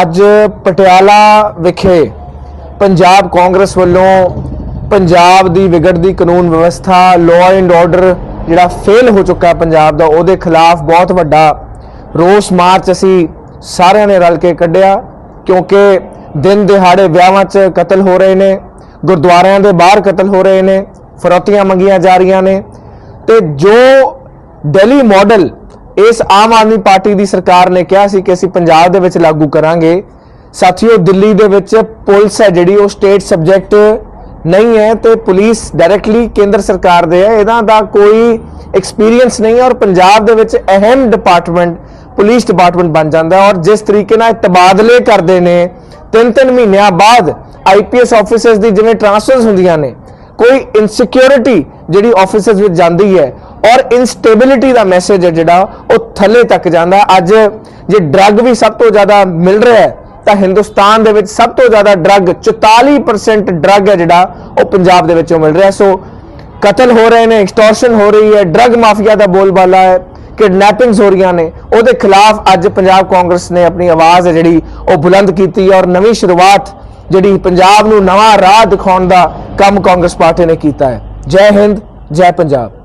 ਅੱਜ ਪਟਿਆਲਾ ਵਿਖੇ ਪੰਜਾਬ ਕਾਂਗਰਸ ਵੱਲੋਂ ਪੰਜਾਬ ਦੀ ਵਿਗੜਦੀ ਕਾਨੂੰਨ ਵਿਵਸਥਾ ਲਾਅ ਐਂਡ ਆਰਡਰ ਜਿਹੜਾ ਫੇਲ ਹੋ ਚੁੱਕਾ ਹੈ ਪੰਜਾਬ ਦਾ, ਉਹਦੇ ਖਿਲਾਫ ਬਹੁਤ ਵੱਡਾ ਰੋਸ ਮਾਰਚ ਅਸੀਂ ਸਾਰਿਆਂ ਨੇ ਰਲ ਕੇ ਕੱਢਿਆ, ਕਿਉਂਕਿ ਦਿਨ ਦਿਹਾੜੇ ਵਿਆਹਾਂ 'ਚ ਕਤਲ ਹੋ ਰਹੇ ਨੇ, ਗੁਰਦੁਆਰਿਆਂ ਦੇ ਬਾਹਰ ਕਤਲ ਹੋ ਰਹੇ ਨੇ, ਫਰੋਤੀਆਂ ਮੰਗੀਆਂ ਜਾ ਰਹੀਆਂ ਨੇ, ਤੇ ਜੋ ਦਿੱਲੀ ਮਾਡਲ ਇਸ ਆਮ ਆਦਮੀ ਪਾਰਟੀ ਦੀ ਸਰਕਾਰ ਨੇ ਕਿਹਾ ਸੀ ਕਿ ਅਸੀਂ ਪੰਜਾਬ ਦੇ ਵਿੱਚ ਲਾਗੂ ਕਰਾਂਗੇ। ਸਾਥੀਓ, ਦਿੱਲੀ ਦੇ ਵਿੱਚ ਪੁਲਿਸ ਹੈ ਜਿਹੜੀ, ਉਹ ਸਟੇਟ ਸਬਜੈਕਟ ਨਹੀਂ ਹੈ ਤੇ ਪੁਲਿਸ ਡਾਇਰੈਕਟਲੀ ਕੇਂਦਰ ਸਰਕਾਰ ਦੇ ਹੈ। ਇਹਦਾ ਦਾ ਕੋਈ ਐਕਸਪੀਰੀਅੰਸ ਨਹੀਂ ਹੈ ਔਰ ਪੰਜਾਬ ਦੇ ਵਿੱਚ ਅਹਿਮ ਡਿਪਾਰਟਮੈਂਟ ਪੁਲਿਸ ਡਿਪਾਰਟਮੈਂਟ ਬਣ ਜਾਂਦਾ ਹੈ। ਔਰ ਜਿਸ ਤਰੀਕੇ ਨਾਲ ਇਹ ਤਬਾਦਲੇ ਕਰਦੇ ਨੇ ਤਿੰਨ ਤਿੰਨ ਮਹੀਨਿਆਂ ਬਾਅਦ ਆਈਪੀਐਸ ਆਫੀਸਰਸ ਦੀ ਜਿਵੇਂ ਟ੍ਰਾਂਸਫਰਸ ਹੁੰਦੀਆਂ ਨੇ, ਕੋਈ ਇਨਸਿਕਿਉਰਿਟੀ ਜਿਹੜੀ ਆਫਿਸਰਸ ਵਿੱਚ ਜਾਂਦੀ ਹੈ ਔਰ ਇਨਸਟੇਬਿਲਿਟੀ ਦਾ ਮੈਸੇਜ ਹੈ ਜਿਹੜਾ, ਉਹ ਥੱਲੇ ਤੱਕ ਜਾਂਦਾ ਅੱਜ ਜੇ ਡਰੱਗ ਵੀ ਸਭ ਤੋਂ ਜ਼ਿਆਦਾ ਮਿਲ ਰਿਹਾ ਹੈ, ਤਾਂ ਹਿੰਦੁਸਤਾਨ ਦੇ ਵਿੱਚ ਸਭ ਤੋਂ ਜ਼ਿਆਦਾ ਡਰੱਗ 44% ਡਰੱਗ ਹੈ ਜਿਹੜਾ, ਉਹ ਪੰਜਾਬ ਦੇ ਵਿੱਚੋਂ ਮਿਲ ਰਿਹਾ ਸੋ ਕਤਲ ਹੋ ਰਹੇ ਨੇ ਐਕਸਟੋਰਸ਼ਨ ਹੋ ਰਹੀ ਹੈ ਡਰੱਗ ਮਾਫੀਆ ਦਾ ਬੋਲਬਾਲਾ ਹੈ ਕਿਡਨੈਪਿੰਗਸ ਹੋ ਰਹੀਆਂ ਨੇ, ਉਹਦੇ ਖਿਲਾਫ ਅੱਜ ਪੰਜਾਬ ਕਾਂਗਰਸ ਨੇ ਆਪਣੀ ਆਵਾਜ਼ ਹੈ ਜਿਹੜੀ, ਉਹ ਬੁਲੰਦ ਕੀਤੀ ਹੈ ਔਰ ਨਵੀਂ ਸ਼ੁਰੂਆਤ ਜਿਹੜੀ ਪੰਜਾਬ ਨੂੰ ਨਵਾਂ ਰਾਹ ਦਿਖਾਉਣ ਦਾ ਕੰਮ ਕਾਂਗਰਸ ਪਾਰਟੀ ਨੇ ਕੀਤਾ ਹੈ। ਜੈ ਹਿੰਦ, ਜੈ ਪੰਜਾਬ।